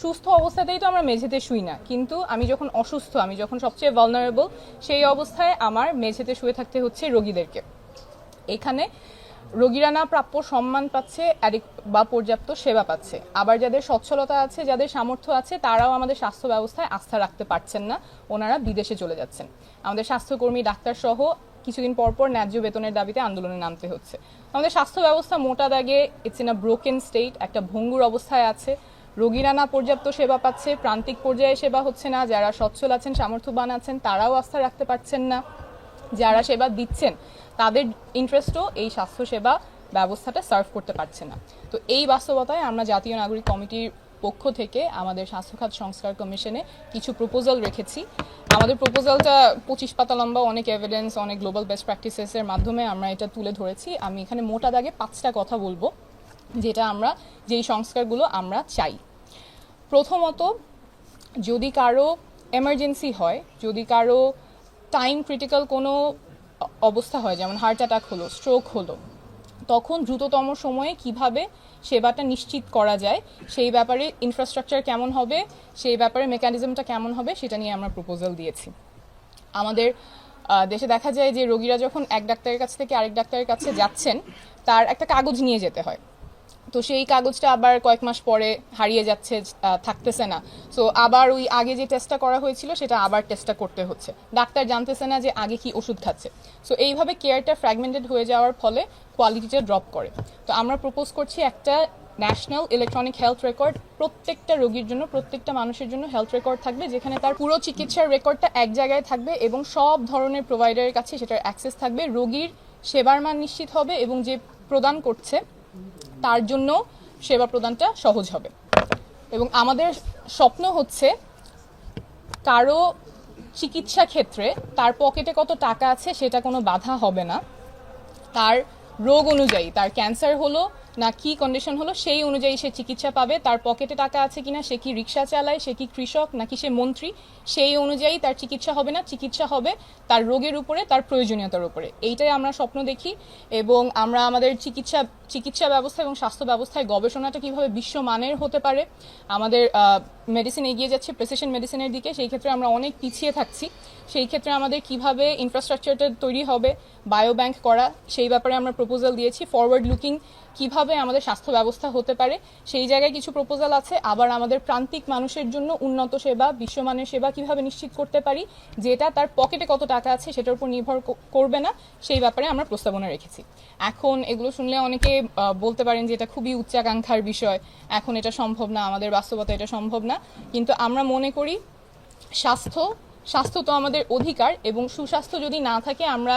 সুস্থ অবস্থাতেই তো আমরা মেঝেতে শুই না। কিন্তু আমি যখন অসুস্থ, আমি যখন সবচেয়ে ভালনারেবল সেই অবস্থায় আমার মেঝেতে শুয়ে থাকতে হচ্ছে রোগীদেরকে। এখানে রোগীরা না প্রাপ্য সম্মান পাচ্ছে বা পর্যাপ্ত সেবা পাচ্ছে। আবার যাদের সচ্ছলতা আছে, যাদের সামর্থ্য আছে, তারাও আমাদের স্বাস্থ্য ব্যবস্থায় আস্থা রাখতে পারছেন না, ওনারা বিদেশে চলে যাচ্ছেন। আমাদের স্বাস্থ্যকর্মী ডাক্তার সহ কিছুদিন পর পর ন্যায্য বেতনের দাবিতে আন্দোলনে নামতে হচ্ছে। আমাদের স্বাস্থ্য ব্যবস্থা মোটা দাগে it's in a broken state একটা ভঙ্গুর অবস্থায় আছে। রোগীরা না পর্যাপ্ত সেবা পাচ্ছে, প্রান্তিক পর্যায়ে সেবা হচ্ছে না, যারা সচ্ছল আছেন, সামর্থ্যবান আছেন, তারাও আস্থা রাখতে পারছেন না। যারা সেবা দিচ্ছেন, তাদের ইন্টারেস্টও এই স্বাস্থ্যসেবা ব্যবস্থাটা সার্ভ করতে পারছে না। তো এই বাস্তবতায় আমরা জাতীয় নাগরিক কমিটির পক্ষ থেকে আমাদের স্বাস্থ্যখাত সংস্কার কমিশনে কিছু প্রপোজাল রেখেছি। আমাদের প্রপোজালটা পঁচিশ পাতা লম্বা, অনেক এভিডেন্স অনেক গ্লোবাল বেস্ট প্র্যাকটিসেসের মাধ্যমে আমরা এটা তুলে ধরেছি। আমি এখানে মোটা দাগে পাঁচটা কথা বলব, যেটা আমরা, যেই সংস্কারগুলো আমরা চাই। প্রথমত, যদি কারও এমার্জেন্সি হয়, যদি কারও টাইম ক্রিটিক্যাল কোনো অবস্থা হয়, যেমন হার্ট অ্যাটাক হলো স্ট্রোক হলো, তখন দ্রুততম সময়ে কীভাবে সেবাটা নিশ্চিত করা যায়, সেই ব্যাপারে ইনফ্রাস্ট্রাকচার কেমন হবে, সেই ব্যাপারে মেকানিজমটা কেমন হবে, সেটা নিয়ে আমরা প্রপোজাল দিয়েছি। আমাদের দেশে দেখা যায় যে রোগীরা যখন এক ডাক্তারের কাছ থেকে আরেক ডাক্তারের কাছে যাচ্ছেন, তার একটা কাগজ নিয়ে যেতে হয়। তো সেই কাগজটা আবার কয়েক মাস পরে হারিয়ে যাচ্ছে থাকতেছে না। সো আবার ওই আগে যে টেস্টটা করা হয়েছিল, সেটা আবার টেস্টটা করতে হচ্ছে। ডাক্তার জানতেছে না যে আগে কি ওষুধ খাচ্ছে। সো এইভাবে কেয়ারটা ফ্র্যাগমেন্টেড হয়ে যাওয়ার ফলে কোয়ালিটিটা ড্রপ করে। তো আমরা প্রপোজ করছি একটা ন্যাশনাল ইলেকট্রনিক হেলথ রেকর্ড প্রত্যেকটা রোগীর জন্য, প্রত্যেকটা মানুষের জন্য হেলথ রেকর্ড থাকবে, যেখানে তার পুরো চিকিৎসার রেকর্ডটা এক জায়গায় থাকবে এবং সব ধরনের প্রোভাইডারের কাছে সেটার অ্যাক্সেস থাকবে। রোগীর সেবার মান নিশ্চিত হবে এবং যে প্রদান করছে তার জন্য সেবা প্রদানটা সহজ হবে। এবং আমাদের স্বপ্ন হচ্ছে কারও চিকিৎসা ক্ষেত্রে তার পকেটে কত টাকা আছে সেটা কোনো বাধা হবে না। তার রোগ অনুযায়ী, তার ক্যান্সার হলো না কি কন্ডিশন হলো সেই অনুযায়ী সে চিকিৎসা পাবে, তার পকেটে টাকা আছে কিনা, সে কি রিক্সা চালায়, সে কি কৃষক, নাকি সে মন্ত্রী, সেই অনুযায়ী তার চিকিৎসা হবে না। চিকিৎসা হবে তার রোগের উপরে, তার প্রয়োজনীয়তার উপরে। এইটাই আমরা স্বপ্ন দেখি এবং আমরা আমাদের চিকিৎসা চিকিৎসা ব্যবস্থা এবং স্বাস্থ্য ব্যবস্থায় গবেষণাটা কীভাবে বিশ্বমানের হতে পারে, আমাদের মেডিসিন এগিয়ে যাচ্ছে প্রেসিশন মেডিসিনের দিকে, সেই ক্ষেত্রে আমরা অনেক পিছিয়ে থাকছি। সেই ক্ষেত্রে আমাদের কীভাবে ইনফ্রাস্ট্রাকচারটা তৈরি হবে বায়ো ব্যাংক করা, সেই ব্যাপারে আমরা প্রপোজাল দিয়েছি। ফরওয়ার্ড লুকিং কীভাবে আমাদের স্বাস্থ্য ব্যবস্থা হতে পারে, সেই জায়গায় কিছু প্রপোজাল আছে। আবার আমাদের প্রান্তিক মানুষের জন্য উন্নত সেবা বিশ্বমানের সেবা কীভাবে নিশ্চিত করতে পারি, যেটা তার পকেটে কত টাকা আছে সেটার উপর নির্ভর করবে না, সেই ব্যাপারে আমরা প্রস্তাবনা রেখেছি। এখন এগুলো শুনলে অনেকে বলতে পারেন যে এটা খুবই উচ্চাকাঙ্ক্ষার বিষয়। এখন এটা সম্ভব না, আমাদের বাস্তবতা এটা সম্ভব না। কিন্তু আমরা মনে করি স্বাস্থ্য স্বাস্থ্য তো আমাদের অধিকার এবং সুস্বাস্থ্য যদি না থাকে আমরা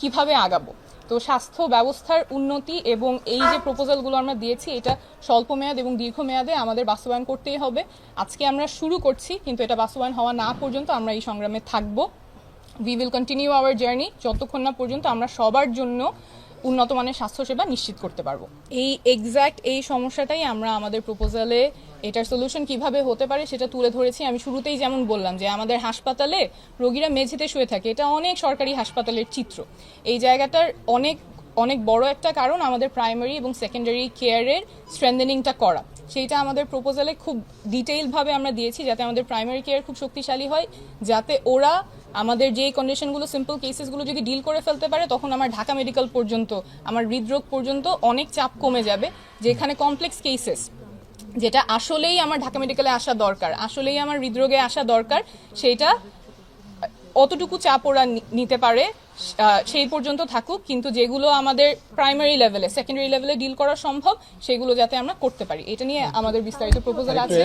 কীভাবে আগাবো? তো স্বাস্থ্য ব্যবস্থার উন্নতি এবং এই যে প্রপোজালগুলো আমরা দিয়েছি, এটা স্বল্প মেয়াদ এবং দীর্ঘমেয়াদে আমাদের বাস্তবায়ন করতেই হবে। আজকে আমরা শুরু করছি, কিন্তু এটা বাস্তবায়ন হওয়া না পর্যন্ত আমরা এই সংগ্রামে থাকব। We will continue our journey যতক্ষণ না পর্যন্ত আমরা সবার জন্য উন্নত মানের স্বাস্থ্যসেবা নিশ্চিত করতে পারব। এই এক্স্যাক্ট এই সমস্যাটাই আমরা আমাদের প্রপোজালে এটার সলিউশন কীভাবে হতে পারে সেটা তুলে ধরেছি। আমি শুরুতেই যেমন বললাম যে আমাদের হাসপাতালে রোগীরা মেঝেতে শুয়ে থাকে। এটা অনেক সরকারি হাসপাতালের চিত্র। এই জায়গাটার অনেক অনেক বড় একটা কারণ আমাদের প্রাইমারি এবং সেকেন্ডারি কেয়ারের স্ট্রেন্দেনিংটা করা। সেইটা আমাদের প্রপোজালে খুব ডিটেইলভাবে আমরা দিয়েছি যাতে আমাদের প্রাইমারি কেয়ার খুব শক্তিশালী হয়, যাতে ওরা আমাদের যে কন্ডিশনগুলো সিম্পল কেসেসগুলো যদি ডিল করে ফেলতে পারে, তখন আমার ঢাকা মেডিকেল পর্যন্ত, আমার হৃদরোগ পর্যন্ত অনেক চাপ কমে যাবে, যেখানে কমপ্লেক্স কেসেস যেটা আসলেই আমার ঢাকা মেডিকেলে আসা দরকার, আসলেই আমার হৃদরোগে আসা দরকার, সেইটা অতটুকু চাপ ওরা নিতে পারে সেই পর্যন্ত থাকুক, কিন্তু যেগুলো আমাদের প্রাইমারি লেভেলে সেকেন্ডারি লেভেলে ডিল করা সম্ভব, সেগুলো যাতে আমরা করতে পারি। এটা নিয়ে আমাদের বিস্তারিত প্রপোজাল আছে।